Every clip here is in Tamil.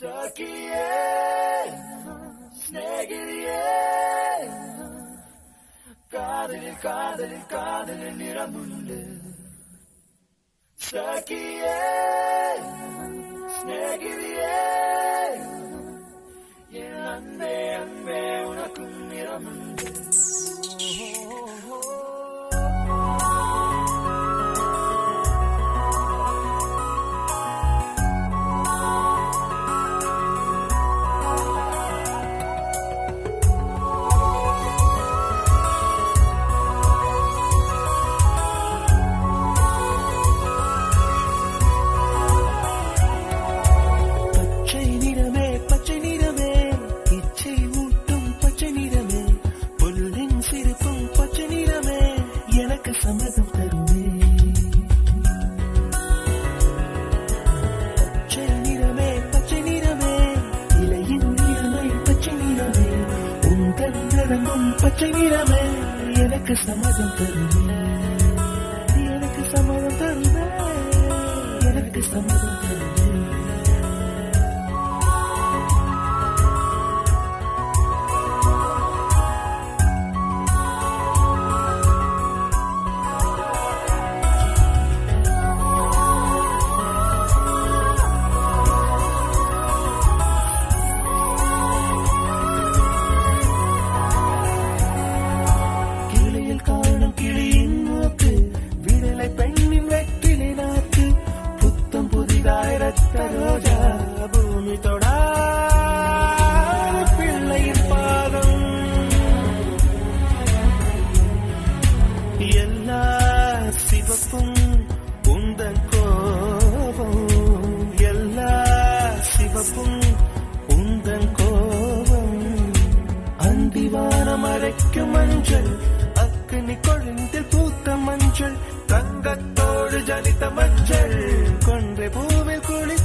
Şakiye, Snegiriye, Kadili kadili kadili niramunde. Şakiye, Snegiriye, Yenanme yenme unakum. பச்சை நிறமே எனக்கு சம்மதம் தருமே. சிவப்பும் உந்தன் கோபம் எல்லா சிவப்பும் உந்தன் கோபம். அந்திவாரம் அரைக்கும் மஞ்சள் அக்கினி கொழுந்தில் பூத்த மஞ்சள் தங்கத்தோடு ஜனித்த மஞ்சள். கொன்றை பூவில் குளி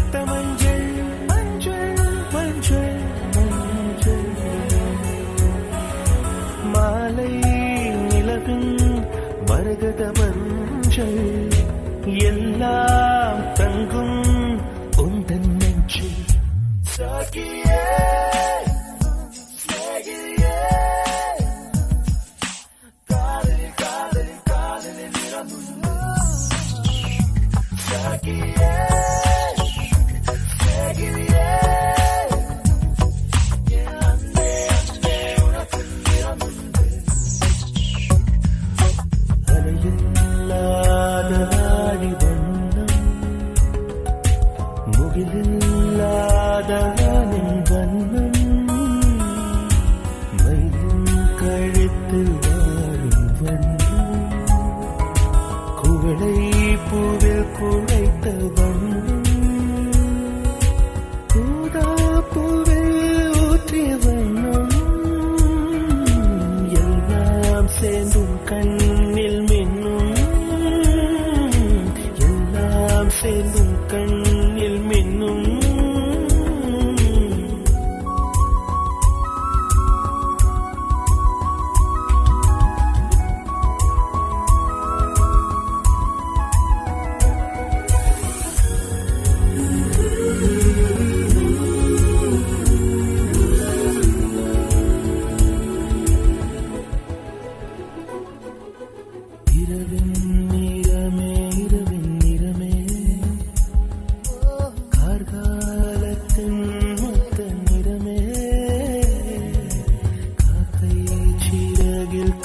எல்லாம் தங்கும் உந்தன் நெஞ்சில் சாகியே முகிலில்லாத வானின் வண்ணம் மயிலும் கழுத்தில் வாழும் வண்ணம் குவளை பூவில் குழைத்த வண்ணம் ஊதா பூவில் ஊற்றிய வண்ணம் எல்லாம் சேர்ந்தும்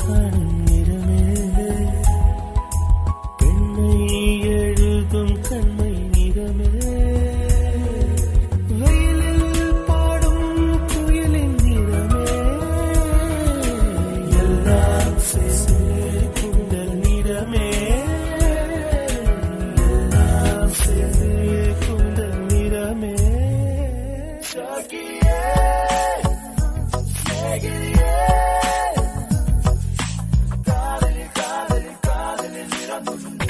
turn love.